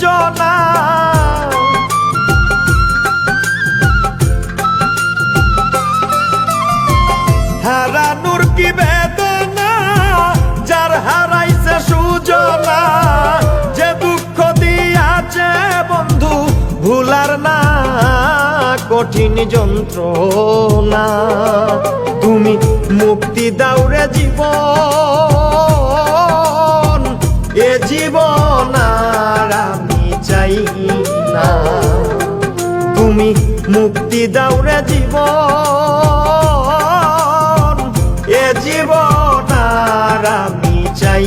সুজনা হারানুর কি বেদনা? যার হারাইছে সুজনা। যে দুঃখ দিয়াছে বন্ধু, ভুলার না কঠিন যন্ত্রণা। তুমি মুক্তি দাও রে জীবন। এ জীবন আর আমি চাই।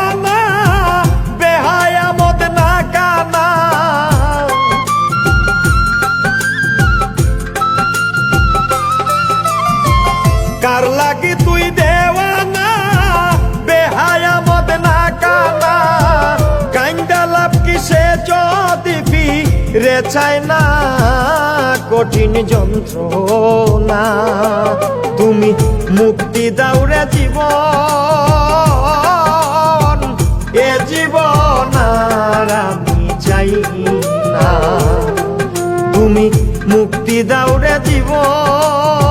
লাগি তুই দেওয়ানা, বেহায়া মত না কানা। কাইন্দা লাভ কিসে যদি ফি রে চায় না? কঠিন যন্ত্রণা, তুমি মুক্তি দাও রে জীবন। এ জীবন আর আমি চাই না। তুমি মুক্তি দাও রে জীবন।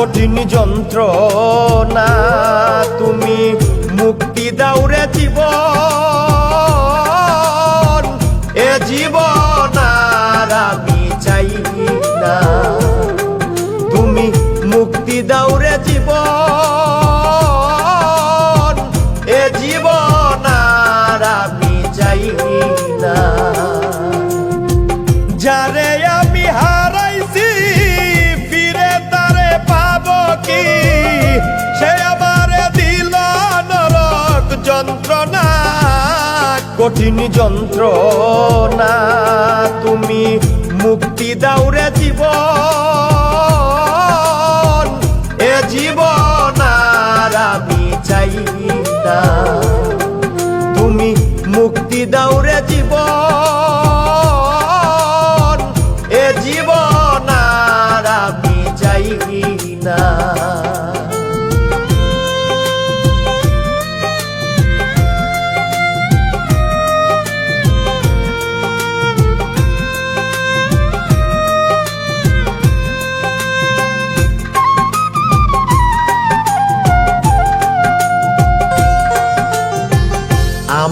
কঠিন যন্ত্রণা, তুমি মুক্তি দাও রে জীবন। এ আর আমি চাই না। তুমি মুক্তি দাও রে যন্ত্রণা কঠিন যন্ত্রণা তুমি মুক্তি দাও রে জীবন।